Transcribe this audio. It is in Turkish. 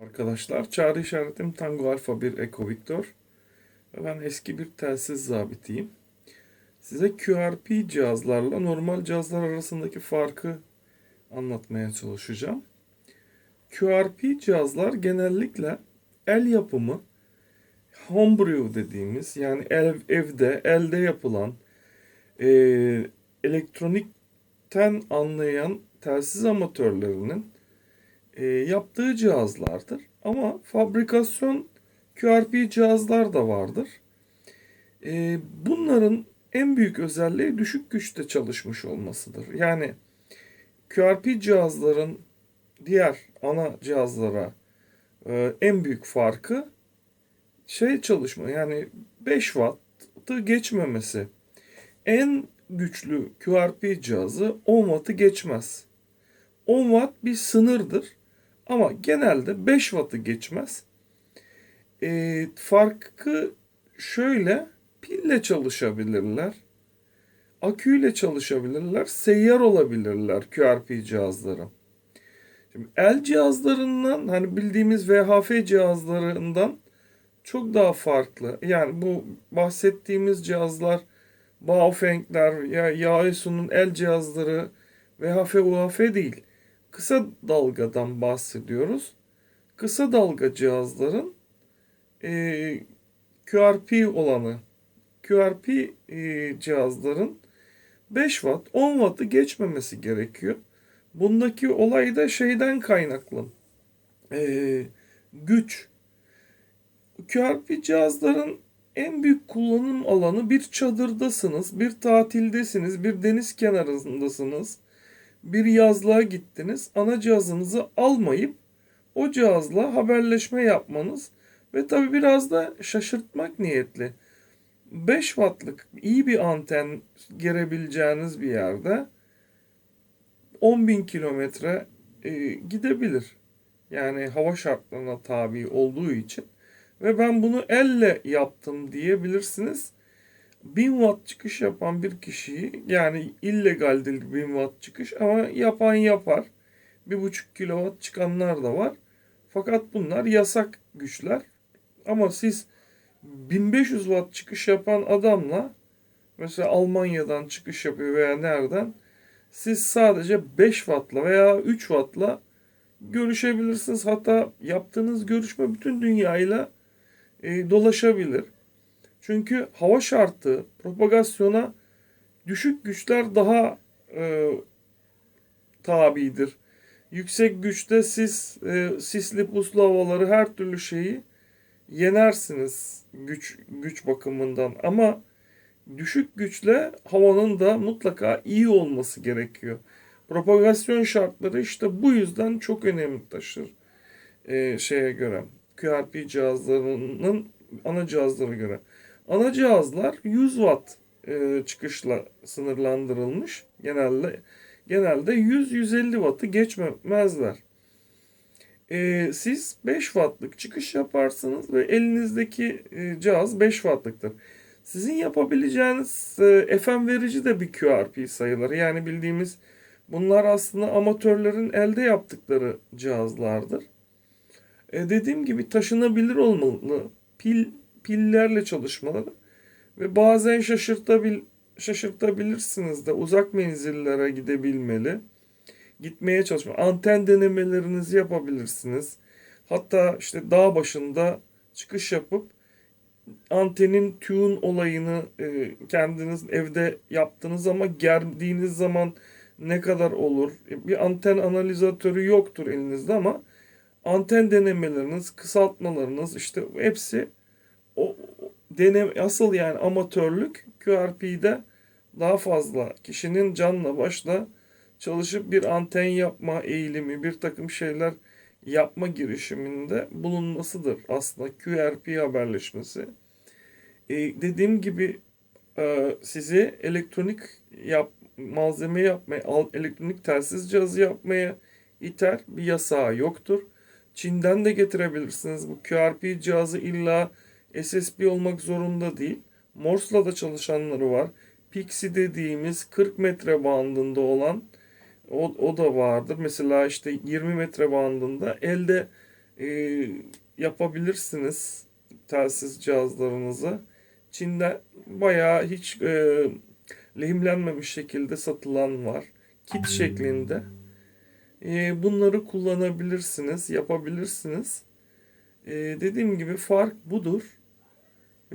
Arkadaşlar çağrı işaretim Tango Alfa 1 Eco Victor. Ben eski bir telsiz zabitiyim. Size QRP cihazlarla normal cihazlar arasındaki farkı anlatmaya çalışacağım. QRP cihazlar genellikle el yapımı homebrew dediğimiz yani ev, evde elde yapılan e, elektronikten anlayan telsiz amatörlerinin e, yaptığı cihazlardır. Ama fabrikasyon QRP cihazlar da vardır. E, bunların en büyük özelliği düşük güçte çalışmış olmasıdır. Yani QRP cihazların diğer ana cihazlara e, en büyük farkı şey çalışma yani 5 watt'ı geçmemesi. En güçlü QRP cihazı 10 watt'ı geçmez. 10 watt bir sınırdır. Ama genelde 5 watt'ı geçmez. E, farkı şöyle pille çalışabilirler. Aküyle çalışabilirler. Seyyar olabilirler QRP cihazları. Şimdi el cihazlarından hani bildiğimiz VHF cihazlarından çok daha farklı. Yani bu bahsettiğimiz cihazlar Baofeng'ler ya Yaesu'nun el cihazları VHF UHF değil kısa dalgadan bahsediyoruz. Kısa dalga cihazların e, QRP olanı, QRP e, cihazların 5 watt, 10 wattı geçmemesi gerekiyor. Bundaki olay da şeyden kaynaklı. E, güç. QRP cihazların en büyük kullanım alanı bir çadırdasınız, bir tatildesiniz, bir deniz kenarındasınız bir yazlığa gittiniz. Ana cihazınızı almayıp o cihazla haberleşme yapmanız ve tabi biraz da şaşırtmak niyetli. 5 wattlık iyi bir anten gerebileceğiniz bir yerde 10.000 kilometre e, gidebilir. Yani hava şartlarına tabi olduğu için. Ve ben bunu elle yaptım diyebilirsiniz. 1000 watt çıkış yapan bir kişiyi yani illegaldir 1000 watt çıkış ama yapan yapar. 1,5 kilowatt çıkanlar da var. Fakat bunlar yasak güçler. Ama siz 1500 watt çıkış yapan adamla mesela Almanya'dan çıkış yapıyor veya nereden siz sadece 5 wattla veya 3 wattla görüşebilirsiniz. Hatta yaptığınız görüşme bütün dünyayla e, dolaşabilir. Çünkü hava şartı propagasyona düşük güçler daha e, tabidir. Yüksek güçte siz e, sisli puslu havaları her türlü şeyi yenersiniz güç güç bakımından ama düşük güçle havanın da mutlaka iyi olması gerekiyor. Propagasyon şartları işte bu yüzden çok önemli taşır e, şeye göre. QRP cihazlarının ana cihazlara göre. Ana cihazlar 100 watt e, çıkışla sınırlandırılmış. Genelde genelde 100-150 wattı geçmezler. E, siz 5 wattlık çıkış yaparsınız ve elinizdeki e, cihaz 5 wattlıktır. Sizin yapabileceğiniz e, FM verici de bir QRP sayılır. Yani bildiğimiz bunlar aslında amatörlerin elde yaptıkları cihazlardır. E, dediğim gibi taşınabilir olmalı. Pil pillerle çalışmaları ve bazen şaşırtabil şaşırtabilirsiniz de uzak menzillere gidebilmeli. Gitmeye çalışma. Anten denemelerinizi yapabilirsiniz. Hatta işte dağ başında çıkış yapıp antenin tune olayını e, kendiniz evde yaptığınız ama gerdiğiniz zaman ne kadar olur? Bir anten analizatörü yoktur elinizde ama anten denemeleriniz, kısaltmalarınız işte hepsi denem asıl yani amatörlük QRP'de daha fazla kişinin canla başla çalışıp bir anten yapma eğilimi, bir takım şeyler yapma girişiminde bulunmasıdır aslında QRP haberleşmesi. Ee, dediğim gibi e, sizi elektronik yap, malzeme yapmaya, elektronik telsiz cihazı yapmaya iter. Bir yasağı yoktur. Çin'den de getirebilirsiniz. Bu QRP cihazı illa SSB olmak zorunda değil. Morse'la da çalışanları var. Pixie dediğimiz 40 metre bandında olan o, o da vardır. Mesela işte 20 metre bandında elde e, yapabilirsiniz telsiz cihazlarınızı. Çin'de bayağı hiç e, lehimlenmemiş şekilde satılan var. Kit şeklinde. E, bunları kullanabilirsiniz, yapabilirsiniz. E, dediğim gibi fark budur.